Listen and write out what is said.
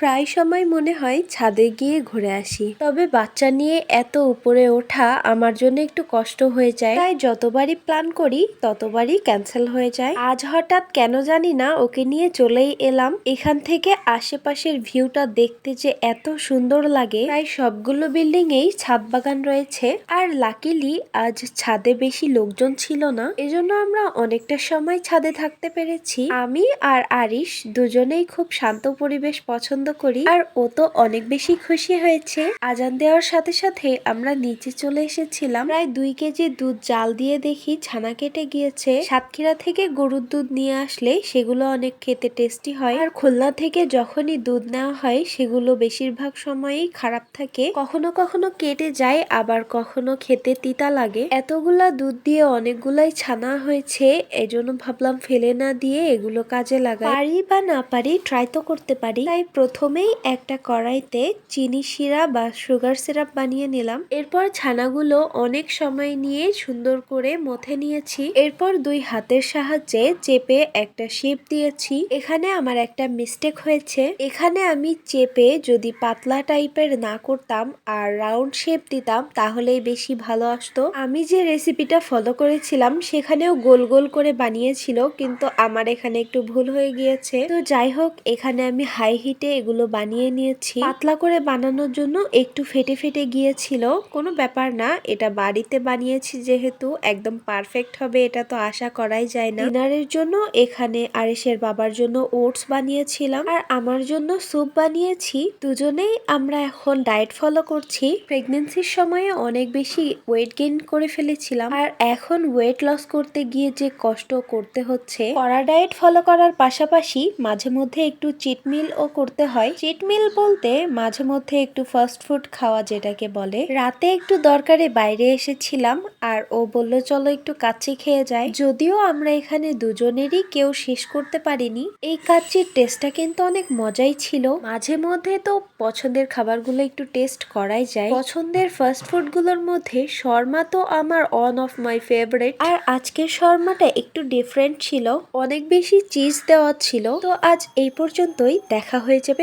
প্রায় সময় মনে হয় ছাদে গিয়ে ঘুরে আসি। তবে বাচ্চা নিয়ে এত উপরে ওঠা আমার জন্য একটু কষ্ট হয়ে যায়। তাই যতবারই প্ল্যান করি, ততবারই ক্যান্সেল হয়ে যায়। আজ হঠাৎ কেন জানি না ওকে নিয়ে চলেই এলাম। এখান থেকে আশেপাশের ভিউটা দেখতে যে এত সুন্দর লাগে। প্রায় সবগুলো বিল্ডিং এই ছাদ বাগান রয়েছে। আর লাকিলি আজ ছাদে বেশি লোকজন ছিল না। এজন্য আমরা অনেকটা সময় ছাদে থাকতে পেরেছি। আমি আর আরিশ দুজনেই খুব শান্ত পরিবেশ পছন্দ করি। আর ও তো অনেক বেশি খুশি হয়েছে। আজান দেওয়ার সাথে সাথে আমরা নিচে চলে এসেছিলাম। প্রায় দুই কেজি দুধ জাল দিয়ে দেখি ছানা কেটে গিয়েছে। সাতক্ষীরা থেকে গরুর দুধ নিয়ে আসলে সেগুলো অনেক খেতে টেস্টি হয়। আর খুলনা থেকে যখনই দুধ নেওয়া হয়, সেগুলো বেশিরভাগ সময়ই খারাপ থাকে। কখনো কখনো কেটে যায়, আবার কখনো খেতে তিতা লাগে। এতগুলা দুধ দিয়ে অনেকগুলাই ছানা হয়েছে, এজন্য ভাবলাম ফেলে না দিয়ে এগুলো কাজে লাগাই। পারি বা না পারি ট্রাই তো করতে পারি। তাই প্রথমেই একটা কড়াইতে চিনি শিরা বা সুগার সিরাপ বানিয়ে নিলাম। এরপর ছানাগুলো অনেক সময় নিয়ে সুন্দর করে মথে নিয়েছি। এরপর দুই হাতের সাহায্যে চেপে একটা শেপ দিয়েছি। এখানে আমার একটা মিস্টেক হয়েছে। এখানে আমি চেপে যদি পাতলা টাইপের না করতাম আর রাউন্ড শেপ দিতাম, তাহলেই বেশি ভালো আসতো। আমি যে রেসিপিটা ফলো করেছিলাম, সেখানেও গোল গোল করে বানিয়েছিল, কিন্তু আমার এখানে একটু ভুল হয়ে গিয়েছে। তো যাই হোক, এখানে আমি হাই হিটে এগুলো বানিয়ে নিয়েছি। পাতলা করে বানানোর জন্য একটু ফেটে ফেটে গিয়েছিল কোনো ব্যাপার না এটা বাড়িতে বানিয়েছি যেহেতু একদম পারফেক্ট হবে এটা তো আশা করাই যায় না। ডিনারের জন্য এখানে আরিসের বাবার জন্য ওটস বানিয়েছিলাম আর আমার জন্য স্যুপ বানিয়েছি। দুজনেই আমরা এখন ডায়েট ফলো করছি। প্রেগনেন্সির সময়ে অনেক বেশি ওয়েট গেইন করে ফেলেছিলাম আর এখন ওয়েট লস করতে গিয়ে যে কষ্ট করতে হচ্ছে করা ডায়েট ফলো করার পাশাপাশি মাঝে মধ্যে একটু চিট মিল ও করতে হয়। চিট মিল বলতে মাঝে মধ্যে একটু ফাস্ট ফুড খাওয়া যেটাকে বলে। রাতে একটু দরকারে বাইরে এসেছিলাম আর ও বলল, চলো একটু কাচ্চি খেয়ে যায় যদিও আমরা এখানে দুজনেরই কেউ শেষ করতে পারিনি। এই কাচ্চির টেস্টটা কিন্তু অনেক মজাই ছিল। মাঝে মধ্যে তো পছন্দের খাবারগুলো একটু টেস্ট করাই যায়। পছন্দের ফাস্ট ফুডগুলোর মধ্যে শর্মা তো আমার অন অফ মাই ফেভারিট আর আজকের শর্মাটা একটু ডিফারেন্ট ছিল। অনেক বেশি চিজ দেওয়া ছিল। তো আজ এই পর্যন্তই। দেখা হয়ে যাবে